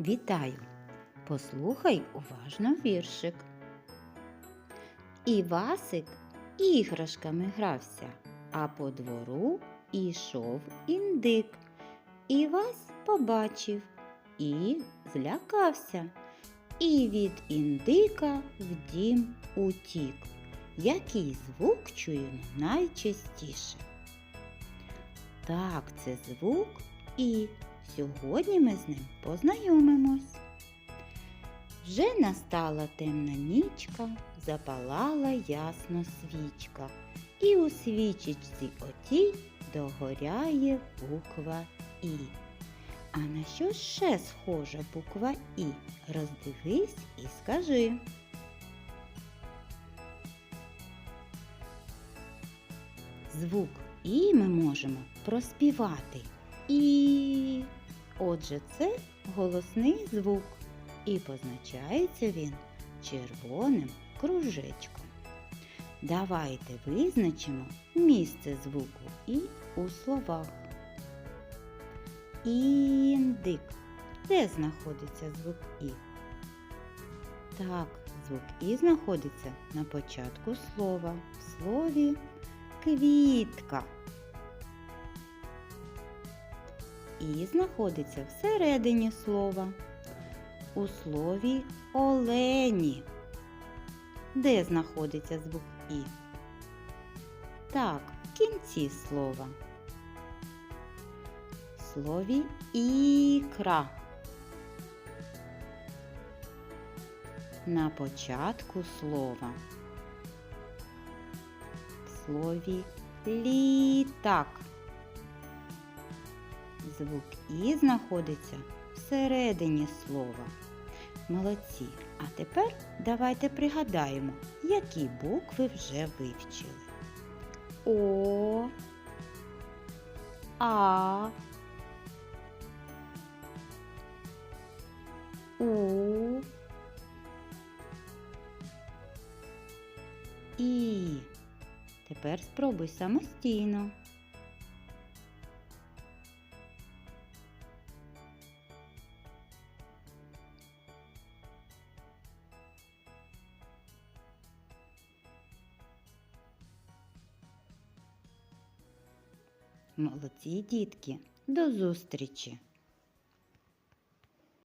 Вітаю! Послухай уважно віршик. Івасик іграшками грався, а по двору ішов індик. Івась побачив і злякався, і від індика в дім утік. Який звук чуємо найчастіше? Так, це звук і сьогодні ми з ним познайомимось. Вже настала темна нічка, запалала ясно свічка, і у свічечці отій догоряє буква І. А на що ще схожа буква І? Роздивись і скажи. Звук І ми можемо проспівати. І. Отже, це голосний звук. І позначається він червоним кружечком. Давайте визначимо місце звуку І у словах. Індик. Де знаходиться звук І? Так, звук І знаходиться на початку слова. В слові квітка. І знаходиться всередині слова. У слові олені. Де знаходиться звук І? Так, в кінці слова. В слові ікра. На початку слова. В слові літак. Звук І знаходиться всередині слова. Молодці. А тепер давайте пригадаємо, які букви вже вивчили. О, А, У, І. Тепер спробуй самостійно. Молодці дітки, до зустрічі!